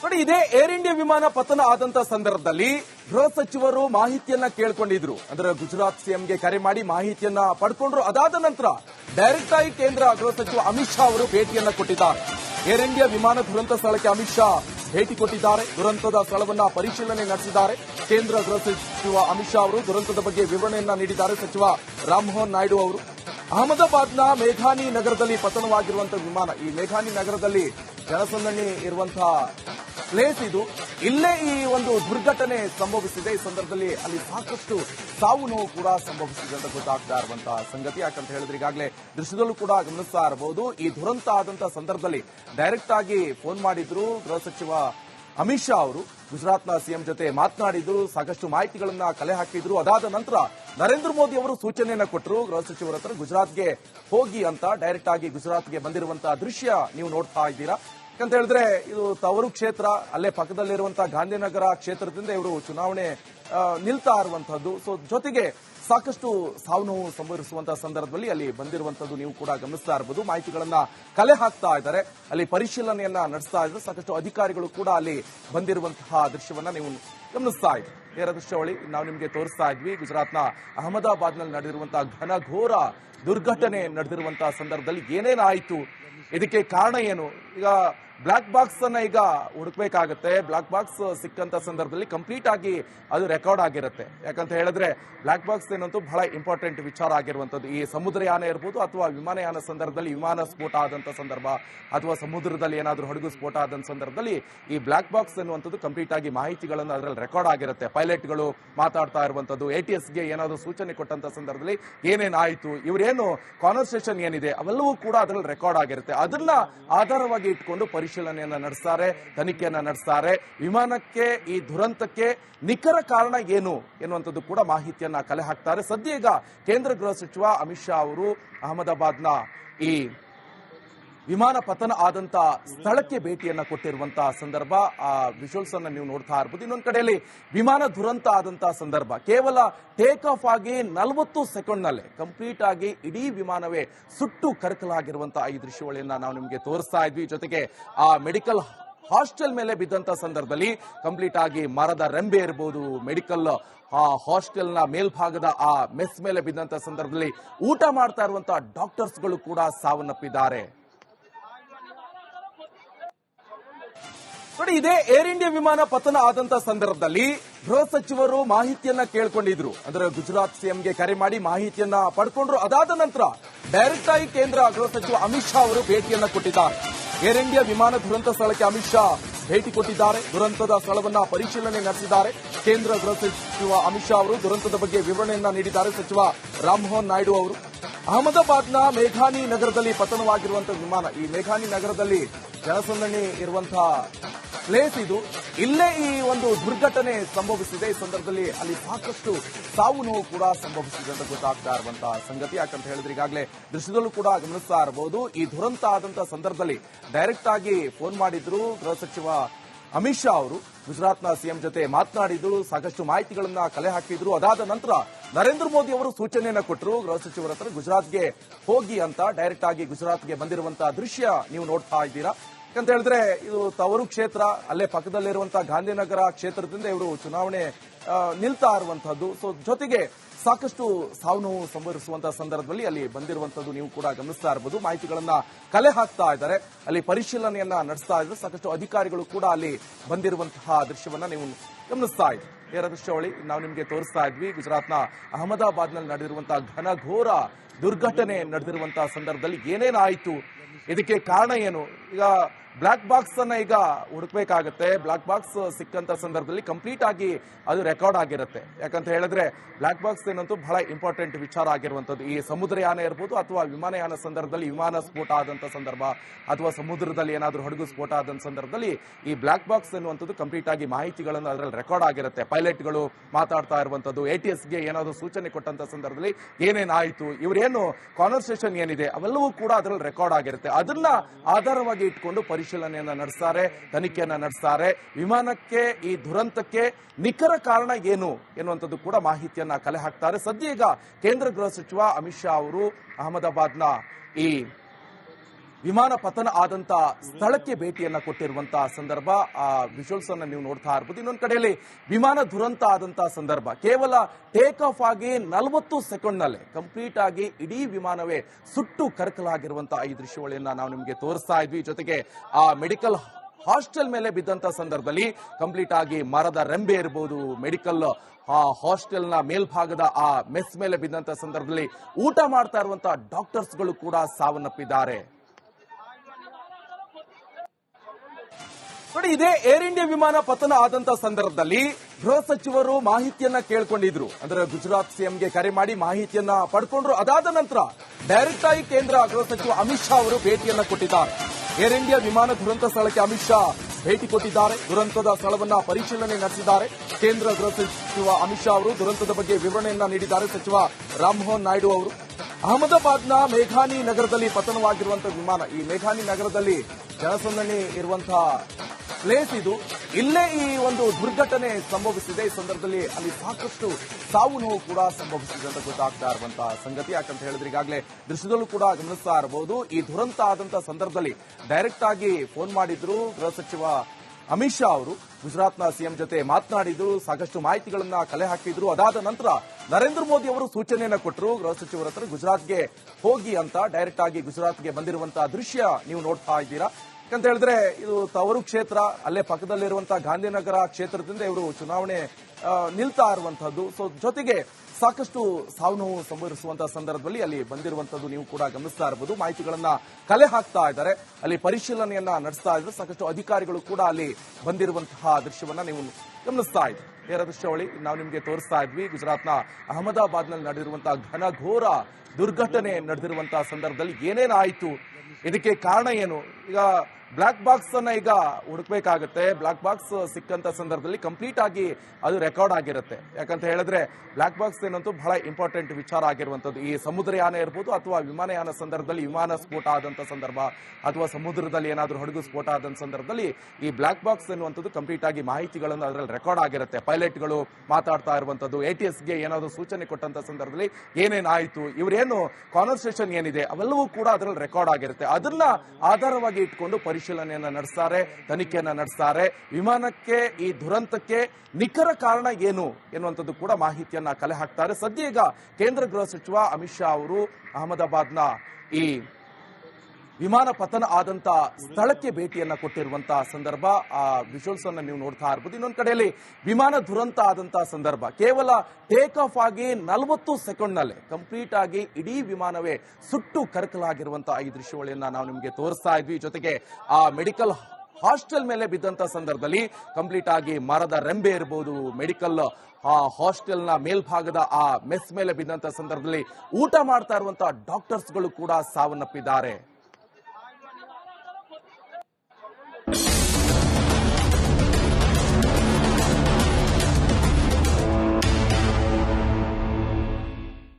ನೋಡಿ, ಇದೇ air India ವಿಮಾನ ಪತನ ಆದಂತ ಸಂದರ್ಭದಲ್ಲಿ ಗೃಹ ಸಚಿವರು ಮಾಹಿತಿಯನ್ನ ಕೇಳ್ಕೊಂಡಿದ್ರು. ಅಂದ್ರೆ ಗುಜರಾತ್ ಸಿಎಂಗೆ ಕರೆ ಮಾಡಿ ಮಾಹಿತಿಯನ್ನ ಪಡ್ಕೊಂಡ್ರು. ಅದಾದ ನಂತರ ಡೈರೆಕ್ಟ್ ಆಗಿ ಕೇಂದ್ರ ಗೃಹ ಸಚಿವ ಅಮಿತ್ ಶಾ ಅವರು ಭೇಟಿಯನ್ನ ಕೊಟ್ಟಿದ್ದಾರೆ. ಏರ್ ಇಂಡಿಯಾ ವಿಮಾನ ದುರಂತ ಸ್ಥಳಕ್ಕೆ ಅಮಿತ್ ಶಾ ಭೇಟಿ ಕೊಟ್ಟಿದ್ದಾರೆ. ದುರಂತದ ಸ್ಥಳವನ್ನ ಪರಿಶೀಲನೆ ನಡೆಸಿದ್ದಾರೆ. ಕೇಂದ್ರ ಗೃಹ ಸಚಿವ ಅಮಿತ್ ಶಾ ಅವರು ದುರಂತದ ಬಗ್ಗೆ ವಿವರಣೆಯನ್ನ ನೀಡಿದ್ದಾರೆ ಸಚಿವ ರಾಮಮೋಹನ್ ನಾಯ್ಡು ಅವರು. ಅಹಮದಾಬಾದ್ನ ಮೇಘಾನಿ ನಗರದಲ್ಲಿ ಪತನವಾಗಿರುವಂತಹ ವಿಮಾನ. ಈ ಮೇಘಾನಿ ನಗರದಲ್ಲಿ ಜನಸಂದಣಿ ಇರುವಂತಹ ಪ್ಲೇಸ್ ಇದು. ಇಲ್ಲೇ ಈ ಒಂದು ದುರ್ಘಟನೆ ಸಂಭವಿಸಿದೆ. ಈ ಸಂದರ್ಭದಲ್ಲಿ ಅಲ್ಲಿ ಸಾಕಷ್ಟು ಸಾವು ನೋವು ಕೂಡ ಸಂಭವಿಸಿದೆ ಅಂತ ಗೊತ್ತಾಗ್ತಾ ಇರುವಂತಹ ಸಂಗತಿ. ಯಾಕಂತ ಹೇಳಿದ್ರೆ ಈಗಾಗಲೇ ದೃಶ್ಯದಲ್ಲೂ ಕೂಡ ಗಮನಿಸ್ತಾ ಇರಬಹುದು. ಈ ದುರಂತ ಆದಂತಹ ಸಂದರ್ಭದಲ್ಲಿ ಡೈರೆಕ್ಟ್ ಆಗಿ ಫೋನ್ ಮಾಡಿದ್ರು ಗೃಹ ಸಚಿವ ಅಮಿತ್ ಶಾ ಅವರು ಗುಜರಾತ್ನ ಸಿಎಂ ಜೊತೆ ಮಾತನಾಡಿದ್ರು, ಸಾಕಷ್ಟು ಮಾಹಿತಿಗಳನ್ನ ಕಲೆ ಹಾಕಿದ್ರು. ಅದಾದ ನಂತರ ನರೇಂದ್ರ ಮೋದಿ ಅವರು ಸೂಚನೆಯನ್ನ ಕೊಟ್ಟರು ಗೃಹ ಸಚಿವರ ಹತ್ರ ಗುಜರಾತ್ಗೆ ಹೋಗಿ ಅಂತ ಡೈರೆಕ್ಟ್ ಆಗಿ ಗುಜರಾತ್ಗೆ ಬಂದಿರುವಂತಹ ದೃಶ್ಯ ನೀವು ನೋಡ್ತಾ ಇದ್ದೀರಾ. ಯಾಕಂತ ಹೇಳಿದ್ರೆ ಇದು ತವರು ಕ್ಷೇತ್ರ, ಅಲ್ಲೇ ಪಕ್ಕದಲ್ಲಿರುವಂತಹ ಗಾಂಧಿನಗರ ಕ್ಷೇತ್ರದಿಂದ ಇವರು ಚುನಾವಣೆ ನಿಲ್ತಾ ಇರುವಂತಹದ್ದು. ಸೊ ಜೊತೆಗೆ ಸಾಕಷ್ಟು ಸಾವು ನೋವು ಸಂಭವಿಸುವಂತಹ ಸಂದರ್ಭದಲ್ಲಿ ಅಲ್ಲಿ ಬಂದಿರುವಂತದ್ದು ನೀವು ಕೂಡ ಗಮನಿಸ್ತಾ ಇರಬಹುದು ಮಾಹಿತಿಗಳನ್ನ ಕಲೆ ಹಾಕ್ತಾ ಇದ್ದಾರೆ. ಅಲ್ಲಿ ಪರಿಶೀಲನೆಯನ್ನ ನಡೆಸ್ತಾ ಇದ್ದಾರೆ. ಸಾಕಷ್ಟು ಅಧಿಕಾರಿಗಳು ಕೂಡ ಅಲ್ಲಿ ಬಂದಿರುವಂತಹ ದೃಶ್ಯವನ್ನ ನೀವು ಗಮನಿಸ್ತಾ ಇದ್ದೀರಿ ನೇರ ದೃಶ್ಯಾವಳಿ. ನಾವು ನಿಮಗೆ ತೋರಿಸ್ತಾ ಇದ್ವಿ. ಗುಜರಾತ್ನ ಅಹಮದಾಬಾದ್ನಲ್ಲಿ ನಡೆದಿರುವಂತಹ ಘನಘೋರ ದುರ್ಘಟನೆ ನಡೆದಿರುವಂತಹ ಸಂದರ್ಭದಲ್ಲಿ ಏನೇನಾಯಿತು? ಇದಕ್ಕೆ ಕಾರಣ ಏನು? ಈಗ ಬ್ಲಾಕ್ ಬಾಕ್ಸ್ ಅನ್ನ ಈಗ ಹುಡುಕ್ಬೇಕಾಗತ್ತೆ. ಬ್ಲಾಕ್ ಬಾಕ್ಸ್ ಸಿಕ್ಕಂತ ಸಂದರ್ಭದಲ್ಲಿ ಕಂಪ್ಲೀಟ್ ಆಗಿ ಅದು ರೆಕಾರ್ಡ್ ಆಗಿರುತ್ತೆ. ಯಾಕಂತ ಹೇಳಿದ್ರೆ ಬ್ಲಾಕ್ ಬಾಕ್ಸ್ ಏನಂತೂ ಬಹಳ ಇಂಪಾರ್ಟೆಂಟ್ ವಿಚಾರ ಆಗಿರುವಂತದ್ದು ಈ ಸಮುದ್ರಯಾನ ಇರ್ಬೋದು ಅಥವಾ ವಿಮಾನಯಾನ ಸಂದರ್ಭದಲ್ಲಿ ವಿಮಾನ ಸ್ಫೋಟ ಆದಂತ ಸಂದರ್ಭ ಅಥವಾ ಸಮುದ್ರದಲ್ಲಿ ಏನಾದರೂ ಹಡಗು ಸ್ಫೋಟ ಆದಂತ ಸಂದರ್ಭದಲ್ಲಿ ಈ ಬ್ಲಾಕ್ ಬಾಕ್ಸ್ ಅನ್ನುವಂಥದ್ದು ಕಂಪ್ಲೀಟ್ ಆಗಿ ಮಾಹಿತಿಗಳನ್ನು ಅದರಲ್ಲಿ ರೆಕಾರ್ಡ್ ಆಗಿರುತ್ತೆ. ಪೈಲಟ್ಗಳು ಮಾತಾಡ್ತಾ ಇರುವಂತದ್ದು ಎ ಟಿ ಎಸ್ಗೆ ಏನಾದರೂ ಸೂಚನೆ ಕೊಟ್ಟಂತ ಸಂದರ್ಭದಲ್ಲಿ ಏನೇನಾಯಿತು ಇವರೇನು ಕಾನ್ವರ್ಸೇಷನ್ ಏನಿದೆ, ಅವೆಲ್ಲವೂ ಕೂಡ ಅದರಲ್ಲಿ ರೆಕಾರ್ಡ್ ಆಗಿರುತ್ತೆ. ಅದನ್ನ ಆಧಾರವಾಗಿ ಇಟ್ಕೊಂಡು ಪರಿಶೀಲನೆಯನ್ನ ನಡೆಸ್ತಾರೆ, ತನಿಖೆಯನ್ನ ನಡೆಸ್ತಾರೆ. ವಿಮಾನಕ್ಕೆ ಈ ದುರಂತಕ್ಕೆ ನಿಖರ ಕಾರಣ ಏನು ಎನ್ನುವಂಥದ್ದು ಕೂಡ ಮಾಹಿತಿಯನ್ನ ಕಲೆ ಹಾಕ್ತಾರೆ. ಸದ್ಯ ಈಗ ಕೇಂದ್ರ ಗೃಹ ಸಚಿವ ಅಮಿತ್ ಶಾ ಅವರು ಅಹಮದಾಬಾದ್ನ ಈ ವಿಮಾನ ಪತನ ಆದಂತ ಸ್ಥಳಕ್ಕೆ ಭೇಟಿಯನ್ನ ಕೊಟ್ಟಿರುವಂತಹ ಸಂದರ್ಭ, ಆ ವಿಜುವಲ್ಸ್ ಅನ್ನ ನೀವು ನೋಡ್ತಾ ಇರ್ಬೋದು. ಇನ್ನೊಂದು ಕಡೆಯಲ್ಲಿ ವಿಮಾನ ದುರಂತ ಆದಂತಹ ಸಂದರ್ಭ. ಕೇವಲ ಟೇಕ್ ಆಫ್ ಆಗಿ ನಲವತ್ತು ಸೆಕೆಂಡ್ನಲ್ಲಿ ಕಂಪ್ಲೀಟ್ ಆಗಿ ಇಡೀ ವಿಮಾನವೇ ಸುಟ್ಟು ಕರಕಲಾಗಿರುವಂತಹ ಈ ದೃಶ್ಯಗಳನ್ನ ನಾವು ನಿಮಗೆ ತೋರಿಸ್ತಾ ಇದ್ವಿ. ಜೊತೆಗೆ ಆ ಮೆಡಿಕಲ್ ಹಾಸ್ಟೆಲ್ ಮೇಲೆ ಬಿದ್ದಂತ ಸಂದರ್ಭದಲ್ಲಿ ಕಂಪ್ಲೀಟ್ ಆಗಿ ಮರದ ರೆಂಬೆ ಇರಬಹುದು ಮೆಡಿಕಲ್ ಆ ಹಾಸ್ಟೆಲ್ನ ಮೇಲ್ಭಾಗದ ಆ ಮೆಸ್ ಮೇಲೆ ಬಿದ್ದಂತ ಸಂದರ್ಭದಲ್ಲಿ ಊಟ ಮಾಡ್ತಾ ಇರುವಂತಹ ಡಾಕ್ಟರ್ಸ್ಗಳು ಕೂಡ ಸಾವನ್ನಪ್ಪಿದ್ದಾರೆ. ನೋಡಿ, ಇದೇ ಏರ್ ಇಂಡಿಯಾ ವಿಮಾನ ಪತನ ಆದಂತ ಸಂದರ್ಭದಲ್ಲಿ ಗೃಹ ಸಚಿವರು ಮಾಹಿತಿಯನ್ನ ಕೇಳ್ಕೊಂಡಿದ್ರು. ಅಂದ್ರೆ ಗುಜರಾತ್ ಸಿಎಂಗೆ ಕರೆ ಮಾಡಿ ಮಾಹಿತಿಯನ್ನ ಪಡ್ಕೊಂಡ್ರು. ಅದಾದ ನಂತರ ಡೈರೆಕ್ಟ್ ಆಗಿ ಕೇಂದ್ರ ಗೃಹ ಸಚಿವ ಅಮಿತ್ ಶಾ ಅವರು ಭೇಟಿಯನ್ನ ಕೊಟ್ಟಿದ್ದಾರೆ. ಏರ್ ಇಂಡಿಯಾ ವಿಮಾನ ದುರಂತ ಸ್ಥಳಕ್ಕೆ ಅಮಿತ್ ಶಾ ಭೇಟಿ ಕೊಟ್ಟಿದ್ದಾರೆ. ದುರಂತದ ಸ್ಥಳವನ್ನ ಪರಿಶೀಲನೆ ನಡೆಸಿದ್ದಾರೆ. ಕೇಂದ್ರ ಗೃಹ ಸಚಿವ ಅಮಿತ್ ಶಾ ಅವರು ದುರಂತದ ಬಗ್ಗೆ ವಿವರಣೆಯನ್ನ ನೀಡಿದ್ದಾರೆ ಸಚಿವ ರಾಮಮೋಹನ್ ನಾಯ್ಡು ಅವರು. ಅಹಮದಾಬಾದ್ನ ಮೇಘಾನಿ ನಗರದಲ್ಲಿ ಪತನವಾಗಿರುವಂತಹ ವಿಮಾನ. ಈ ಮೇಘಾನಿ ನಗರದಲ್ಲಿ ಜನಸಂದಣಿ ಇರುವಂತಹ ಪ್ಲೇಸ್ ಇದು ಇಲ್ಲೇ ಈ ಒಂದು ದುರ್ಘಟನೆ ಸಂಭವಿಸಿದೆ. ಈ ಸಂದರ್ಭದಲ್ಲಿ ಅಲ್ಲಿ ಸಾಕಷ್ಟು ಸಾವು ನೋವು ಕೂಡ ಸಂಭವಿಸಿದೆ ಅಂತ ಗೊತ್ತಾಗ್ತಾ ಇರುವಂತಹ ಸಂಗತಿ. ಯಾಕಂತ ಹೇಳಿದ್ರೆ ಈಗಾಗಲೇ ದೃಶ್ಯದಲ್ಲೂ ಕೂಡ ಗಮನಿಸ್ತಾ ಇರಬಹುದು. ಈ ದುರಂತ ಆದಂತಹ ಸಂದರ್ಭದಲ್ಲಿ ಡೈರೆಕ್ಟ್ ಆಗಿ ಫೋನ್ ಮಾಡಿದ್ರು ಗೃಹ ಸಚಿವ ಅಮಿತ್ ಶಾ ಅವರು. ಗುಜರಾತ್ನ ಸಿಎಂ ಜೊತೆ ಮಾತನಾಡಿದ್ರು, ಸಾಕಷ್ಟು ಮಾಹಿತಿಗಳನ್ನ ಕಲೆ ಹಾಕಿದ್ರು. ಅದಾದ ನಂತರ ನರೇಂದ್ರ ಮೋದಿ ಅವರು ಸೂಚನೆಯನ್ನ ಕೊಟ್ಟರು ಗೃಹ ಸಚಿವರ ಹತ್ರ ಗುಜರಾತ್ಗೆ ಹೋಗಿ ಅಂತ ಡೈರೆಕ್ಟ್ ಆಗಿ ಗುಜರಾತ್ಗೆ ಬಂದಿರುವಂತಹ ದೃಶ್ಯ ನೀವು ನೋಡ್ತಾ ಇದ್ದೀರಾ. ಯಾಕಂತ ಹೇಳಿದ್ರೆ ಇದು ತವರು ಕ್ಷೇತ್ರ, ಅಲ್ಲೇ ಪಕ್ಕದಲ್ಲಿರುವಂತಹ ಗಾಂಧಿನಗರ ಕ್ಷೇತ್ರದಿಂದ ಇವರು ಚುನಾವಣೆ ನಿಲ್ತಾ ಇರುವಂತಹದ್ದು. ಸೊ ಜೊತೆಗೆ ಸಾಕಷ್ಟು ಸಾವು ನೋವು ಸಂಭವಿಸುವಂತಹ ಸಂದರ್ಭದಲ್ಲಿ ಅಲ್ಲಿ ಬಂದಿರುವಂತದ್ದು ನೀವು ಕೂಡ ಗಮನಿಸ್ತಾ ಇರಬಹುದು ಮಾಹಿತಿಗಳನ್ನ ಕಲೆ ಹಾಕ್ತಾ ಇದ್ದಾರೆ. ಅಲ್ಲಿ ಪರಿಶೀಲನೆಯನ್ನ ನಡೆಸ್ತಾ ಇದ್ದಾರೆ. ಸಾಕಷ್ಟು ಅಧಿಕಾರಿಗಳು ಕೂಡ ಅಲ್ಲಿ ಬಂದಿರುವಂತಹ ದೃಶ್ಯವನ್ನ ನೀವು ಗಮನಿಸ್ತಾ ಇದ್ದೀರಿ ನೇರ ದೃಶ್ಯಾವಳಿ. ನಾವು ನಿಮಗೆ ತೋರಿಸ್ತಾ ಇದ್ವಿ. ಗುಜರಾತ್ನ ಅಹಮದಾಬಾದ್ನಲ್ಲಿ ನಡೆದಿರುವಂತಹ ಘನಘೋರ ದುರ್ಘಟನೆ ನಡೆದಿರುವಂತಹ ಸಂದರ್ಭದಲ್ಲಿ ಏನೇನಾಯಿತು? ಇದಕ್ಕೆ ಕಾರಣ ಏನು? ಈಗ ಬ್ಲಾಕ್ ಬಾಕ್ಸ್ ಅನ್ನ ಈಗ ಹುಡುಕ್ಬೇಕಾಗತ್ತೆ. ಬ್ಲಾಕ್ ಬಾಕ್ಸ್ ಸಿಕ್ಕಂತ ಸಂದರ್ಭದಲ್ಲಿ ಕಂಪ್ಲೀಟ್ ಆಗಿ ಅದು ರೆಕಾರ್ಡ್ ಆಗಿರುತ್ತೆ. ಯಾಕಂತ ಹೇಳಿದ್ರೆ ಬ್ಲಾಕ್ ಬಾಕ್ಸ್ ಏನಂತೂ ಬಹಳ ಇಂಪಾರ್ಟೆಂಟ್ ವಿಚಾರ ಆಗಿರುವಂತದ್ದು ಈ ಸಮುದ್ರಯಾನ ಇರ್ಬೋದು ಅಥವಾ ವಿಮಾನಯಾನ ಸಂದರ್ಭದಲ್ಲಿ ವಿಮಾನ ಸ್ಫೋಟ ಆದಂತ ಸಂದರ್ಭ ಅಥವಾ ಸಮುದ್ರದಲ್ಲಿ ಏನಾದರೂ ಹಡಗು ಸ್ಫೋಟ ಆದಂತ ಸಂದರ್ಭದಲ್ಲಿ ಈ ಬ್ಲಾಕ್ ಬಾಕ್ಸ್ ಎನ್ನುವಂಥದ್ದು ಕಂಪ್ಲೀಟ್ ಆಗಿ ಮಾಹಿತಿಗಳನ್ನು ಅದರಲ್ಲಿ ರೆಕಾರ್ಡ್ ಆಗಿರುತ್ತೆ. ಪೈಲಟ್ಗಳು ಮಾತಾಡ್ತಾ ಇರುವಂತದ್ದು ಎ ಟಿ ಎಸ್ಗೆ ಏನಾದರೂ ಸೂಚನೆ ಕೊಟ್ಟಂತ ಸಂದರ್ಭದಲ್ಲಿ ಏನೇನಾಯಿತು ಇವರೇನು ಕಾನ್ವರ್ಸೇಷನ್ ಏನಿದೆ, ಅವೆಲ್ಲವೂ ಕೂಡ ಅದರಲ್ಲಿ ರೆಕಾರ್ಡ್ ಆಗಿರುತ್ತೆ. ಅದನ್ನ ಆಧಾರವಾಗಿ ಇಟ್ಕೊಂಡು ಪರಿಶೀಲನೆಯನ್ನ ನಡೆಸ್ತಾರೆ, ತನಿಖೆಯನ್ನ ನಡೆಸ್ತಾರೆ. ವಿಮಾನಕ್ಕೆ ಈ ದುರಂತಕ್ಕೆ ನಿಖರ ಕಾರಣ ಏನು ಎನ್ನುವಂಥದ್ದು ಕೂಡ ಮಾಹಿತಿಯನ್ನ ಕಲೆ ಹಾಕ್ತಾರೆ. ಸದ್ಯ ಈಗ ಕೇಂದ್ರ ಗೃಹ ಸಚಿವ ಅಮಿತ್ ಶಾ ಅವರು ಅಹಮದಾಬಾದ್ನ ಈ ವಿಮಾನ ಪತನ ಆದಂತ ಸ್ಥಳಕ್ಕೆ ಭೇಟಿಯನ್ನ ಕೊಟ್ಟಿರುವಂತಹ ಸಂದರ್ಭ, ಆ ವಿಜುವಲ್ಸ್ ಅನ್ನ ನೀವು ನೋಡ್ತಾ ಇರ್ಬೋದು. ಇನ್ನೊಂದು ಕಡೆಯಲ್ಲಿ ವಿಮಾನ ದುರಂತ ಆದಂತಹ ಸಂದರ್ಭ. ಕೇವಲ ಟೇಕ್ ಆಫ್ ಆಗಿ ನಲವತ್ತು ಸೆಕೆಂಡ್ನಲ್ಲಿ ಕಂಪ್ಲೀಟ್ ಆಗಿ ಇಡೀ ವಿಮಾನವೇ ಸುಟ್ಟು ಕರಕಲಾಗಿರುವಂತಹ ಈ ದೃಶ್ಯವಳಿಯನ್ನ ನಾವು ನಿಮಗೆ ತೋರಿಸ್ತಾ ಇದ್ವಿ. ಜೊತೆಗೆ ಆ ಮೆಡಿಕಲ್ ಹಾಸ್ಟೆಲ್ ಮೇಲೆ ಬಿದ್ದಂತ ಸಂದರ್ಭದಲ್ಲಿ ಕಂಪ್ಲೀಟ್ ಆಗಿ ಮರದ ರೆಂಬೆ ಇರಬಹುದು ಮೆಡಿಕಲ್ ಆ ಹಾಸ್ಟೆಲ್ನ ಮೇಲ್ಭಾಗದ ಆ ಮೆಸ್ ಮೇಲೆ ಬಿದ್ದಂತ ಸಂದರ್ಭದಲ್ಲಿ ಊಟ ಮಾಡ್ತಾ ಇರುವಂತಹ ಡಾಕ್ಟರ್ಸ್ಗಳು ಕೂಡ ಸಾವನ್ನಪ್ಪಿದ್ದಾರೆ. ನೋಡಿ, ಇದೇ ಏರ್ ಇಂಡಿಯಾ ವಿಮಾನ ಪತನ ಆದಂತ ಸಂದರ್ಭದಲ್ಲಿ ಗೃಹ ಸಚಿವರು ಮಾಹಿತಿಯನ್ನ ಕೇಳ್ಕೊಂಡಿದ್ರು. ಅಂದ್ರೆ ಗುಜರಾತ್ ಸಿಎಂಗೆ ಕರೆ ಮಾಡಿ ಮಾಹಿತಿಯನ್ನ ಪಡ್ಕೊಂಡ್ರು. ಅದಾದ ನಂತರ ಡೈರೆಕ್ಟ್ ಆಗಿ ಕೇಂದ್ರ ಗೃಹ ಸಚಿವ ಅಮಿತ್ ಶಾ ಅವರು ಭೇಟಿಯನ್ನ ಕೊಟ್ಟಿದ್ದಾರೆ. ಏರ್ ಇಂಡಿಯಾ ವಿಮಾನ ದುರಂತ ಸ್ಥಳಕ್ಕೆ ಅಮಿತ್ ಶಾ ಭೇಟಿ ಕೊಟ್ಟಿದ್ದಾರೆ. ದುರಂತದ ಸ್ಥಳವನ್ನ ಪರಿಶೀಲನೆ ನಡೆಸಿದ್ದಾರೆ. ಕೇಂದ್ರ ಗೃಹ ಸಚಿವ ಅಮಿತ್ ಶಾ ಅವರು ದುರಂತದ ಬಗ್ಗೆ ವಿವರಣೆಯನ್ನ ನೀಡಿದ್ದಾರೆ ಸಚಿವ ರಾಮಮೋಹನ್ ನಾಯ್ಡು ಅವರು. ಅಹಮದಾಬಾದ್ನ ಮೇಘಾನಿ ನಗರದಲ್ಲಿ ಪತನವಾಗಿರುವಂತಹ ವಿಮಾನ. ಈ ಮೇಘಾನಿ ನಗರದಲ್ಲಿ ಜನಸಂದಣಿ ಇರುವಂತಹ ಪ್ಲೇಸ್ ಇದು. ಇಲ್ಲೇ ಈ ಒಂದು ದುರ್ಘಟನೆ ಸಂಭವಿಸಿದೆ. ಈ ಸಂದರ್ಭದಲ್ಲಿ ಅಲ್ಲಿ ಸಾಕಷ್ಟು ಸಾವು ನೋವು ಕೂಡ ಸಂಭವಿಸಿದೆ ಅಂತ ಗೊತ್ತಾಗ್ತಾ ಇರುವಂತಹ ಸಂಗತಿ. ಯಾಕಂತ ಹೇಳಿದ್ರೆ ಈಗಾಗಲೇ ದೃಶ್ಯದಲ್ಲೂ ಕೂಡ ಗಮನಿಸ್ತಾ ಇರಬಹುದು. ಈ ದುರಂತ ಆದಂತಹ ಸಂದರ್ಭದಲ್ಲಿ ಡೈರೆಕ್ಟ್ ಆಗಿ ಫೋನ್ ಮಾಡಿದ್ರು ಗೃಹ ಸಚಿವ ಅಮಿತ್ ಶಾ ಅವರು. ಗುಜರಾತ್ನ ಸಿಎಂ ಜೊತೆ ಮಾತನಾಡಿದ್ರು, ಸಾಕಷ್ಟು ಮಾಹಿತಿಗಳನ್ನ ಕಲೆ ಹಾಕಿದ್ರು. ಅದಾದ ನಂತರ ನರೇಂದ್ರ ಮೋದಿ ಅವರು ಸೂಚನೆಯನ್ನ ಕೊಟ್ಟರು ಗೃಹ ಸಚಿವರ ಹತ್ರ ಗುಜರಾತ್ಗೆ ಹೋಗಿ ಅಂತ ಡೈರೆಕ್ಟ್ ಆಗಿ ಗುಜರಾತ್ಗೆ ಬಂದಿರುವಂತಹ ದೃಶ್ಯ ನೀವು ನೋಡ್ತಾ ಇದ್ದೀರಾ. ಯಾಕಂತ ಹೇಳಿದ್ರೆ ಇದು ತವರು ಕ್ಷೇತ್ರ, ಅಲ್ಲೇ ಪಕ್ಕದಲ್ಲಿರುವಂತಹ ಗಾಂಧಿನಗರ ಕ್ಷೇತ್ರದಿಂದ ಇವರು ಚುನಾವಣೆ ನಿಲ್ತಾ ಇರುವಂತಹದ್ದು. ಸೊ ಜೊತೆಗೆ ಸಾಕಷ್ಟು ಸಾವು ನೋವು ಸಂಭವಿಸುವಂತಹ ಸಂದರ್ಭದಲ್ಲಿ ಅಲ್ಲಿ ಬಂದಿರುವಂತದ್ದು ನೀವು ಕೂಡ ಗಮನಿಸ್ತಾ ಇರಬಹುದು ಮಾಹಿತಿಗಳನ್ನ ಕಲೆ ಹಾಕ್ತಾ ಇದ್ದಾರೆ. ಅಲ್ಲಿ ಪರಿಶೀಲನೆಯನ್ನ ನಡೆಸ್ತಾ ಇದ್ದಾರೆ. ಸಾಕಷ್ಟು ಅಧಿಕಾರಿಗಳು ಕೂಡ ಅಲ್ಲಿ ಬಂದಿರುವಂತಹ ದೃಶ್ಯವನ್ನ ನೀವು ಗಮನಿಸ್ತಾ ಇದ್ದೀರಿ. ನೇರ ದೃಶ್ಯಾವಳಿ, ನಾವು ನಿಮಗೆ ತೋರಿಸ್ತಾ ಇದ್ವಿ. ಗುಜರಾತ್ನ ಅಹಮದಾಬಾದ್ನಲ್ಲಿ ನಡೆದಿರುವಂತಹ ಘನಘೋರ ದುರ್ಘಟನೆ ನಡೆದಿರುವಂತಹ ಸಂದರ್ಭದಲ್ಲಿ ಏನೇನಾಯಿತು, ಇದಕ್ಕೆ ಕಾರಣ ಏನು? ಈಗ ಬ್ಲಾಕ್ ಬಾಕ್ಸ್ ಅನ್ನ ಈಗ ಹುಡುಕ್ಬೇಕಾಗತ್ತೆ. ಬ್ಲಾಕ್ ಬಾಕ್ಸ್ ಸಿಕ್ಕಂತ ಸಂದರ್ಭದಲ್ಲಿ ಕಂಪ್ಲೀಟ್ ಆಗಿ ಅದು ರೆಕಾರ್ಡ್ ಆಗಿರುತ್ತೆ. ಯಾಕಂತ ಹೇಳಿದ್ರೆ ಬ್ಲಾಕ್ ಬಾಕ್ಸ್ ಏನಂತೂ ಬಹಳ ಇಂಪಾರ್ಟೆಂಟ್ ವಿಚಾರ ಆಗಿರುವಂತದ್ದು ಈ ಸಮುದ್ರಯಾನ ಇರ್ಬೋದು ಅಥವಾ ವಿಮಾನಯಾನ ಸಂದರ್ಭದಲ್ಲಿ ವಿಮಾನ ಸ್ಫೋಟ ಆದಂತ ಸಂದರ್ಭ ಅಥವಾ ಸಮುದ್ರದಲ್ಲಿ ಏನಾದರೂ ಹಡಗು ಸ್ಫೋಟ ಆದಂತ ಸಂದರ್ಭದಲ್ಲಿ ಈ ಬ್ಲಾಕ್ ಬಾಕ್ಸ್ ಎನ್ನುವಂಥದ್ದು ಕಂಪ್ಲೀಟ್ ಆಗಿ ಮಾಹಿತಿಗಳನ್ನು ಅದರಲ್ಲಿ ರೆಕಾರ್ಡ್ ಆಗಿರುತ್ತೆ. ಪೈಲಟ್ಗಳು ಮಾತಾಡ್ತಾ ಇರುವಂತದ್ದು ಎ ಟಿ ಎಸ್ಗೆ ಏನಾದರೂ ಸೂಚನೆ ಕೊಟ್ಟಂತ ಸಂದರ್ಭದಲ್ಲಿ ಏನೇನಾಯಿತು ಇವರೇನು ಕಾನ್ವರ್ಸೇಷನ್ ಏನಿದೆ, ಅವೆಲ್ಲವೂ ಕೂಡ ಅದರಲ್ಲಿ ರೆಕಾರ್ಡ್ ಆಗಿರುತ್ತೆ. ಅದನ್ನ ಆಧಾರವಾಗಿ ಇಟ್ಕೊಂಡು ಪರಿಶೀಲನೆಯನ್ನ ನಡೆಸ್ತಾರೆ, ತನಿಖೆಯನ್ನ ನಡೆಸ್ತಾರೆ. ವಿಮಾನಕ್ಕೆ ಈ ದುರಂತಕ್ಕೆ ನಿಖರ ಕಾರಣ ಏನು ಎನ್ನುವಂಥದ್ದು ಕೂಡ ಮಾಹಿತಿಯನ್ನ ಕಲೆ ಹಾಕ್ತಾರೆ. ಸದ್ಯ ಈಗ ಕೇಂದ್ರ ಗೃಹ ಸಚಿವ ಅಮಿತ್ ಶಾ ಅವರು ಅಹಮದಾಬಾದ್ನ ಈ ವಿಮಾನ ಪತನ ಆದಂತ ಸ್ಥಳಕ್ಕೆ ಭೇಟಿಯನ್ನ ಕೊಟ್ಟಿರುವಂತಹ ಸಂದರ್ಭ, ಆ ವಿಜುವಲ್ಸ್ ಅನ್ನ ನೀವು ನೋಡ್ತಾ ಇರ್ಬೋದು. ಇನ್ನೊಂದು ಕಡೆಯಲ್ಲಿ ವಿಮಾನ ದುರಂತ ಆದಂತ ಸಂದರ್ಭ. ಕೇವಲ ಟೇಕ್ ಆಫ್ ಆಗಿ ನಲವತ್ತು ಸೆಕೆಂಡ್ನಲ್ಲಿ ಕಂಪ್ಲೀಟ್ ಆಗಿ ಇಡೀ ವಿಮಾನವೇ ಸುಟ್ಟು ಕರಕಲಾಗಿರುವಂತಹ ಈ ದೃಶ್ಯಾವಳಿಯನ್ನ ನಾವು ನಿಮಗೆ ತೋರಿಸ್ತಾ ಇದ್ವಿ. ಜೊತೆಗೆ ಆ ಮೆಡಿಕಲ್ ಹಾಸ್ಟೆಲ್ ಮೇಲೆ ಬಿದ್ದಂತ ಸಂದರ್ಭದಲ್ಲಿ ಕಂಪ್ಲೀಟ್ ಆಗಿ ಮರದ ರೆಂಬೆ ಇರಬಹುದು ಮೆಡಿಕಲ್ ಆ ಹಾಸ್ಟೆಲ್ನ ಮೇಲ್ಭಾಗದ ಆ ಮೆಸ್ ಮೇಲೆ ಬಿದ್ದಂತ ಸಂದರ್ಭದಲ್ಲಿ ಊಟ ಮಾಡ್ತಾ ಇರುವಂತಹ ಡಾಕ್ಟರ್ಸ್ಗಳು ಕೂಡ ಸಾವನ್ನಪ್ಪಿದ್ದಾರೆ.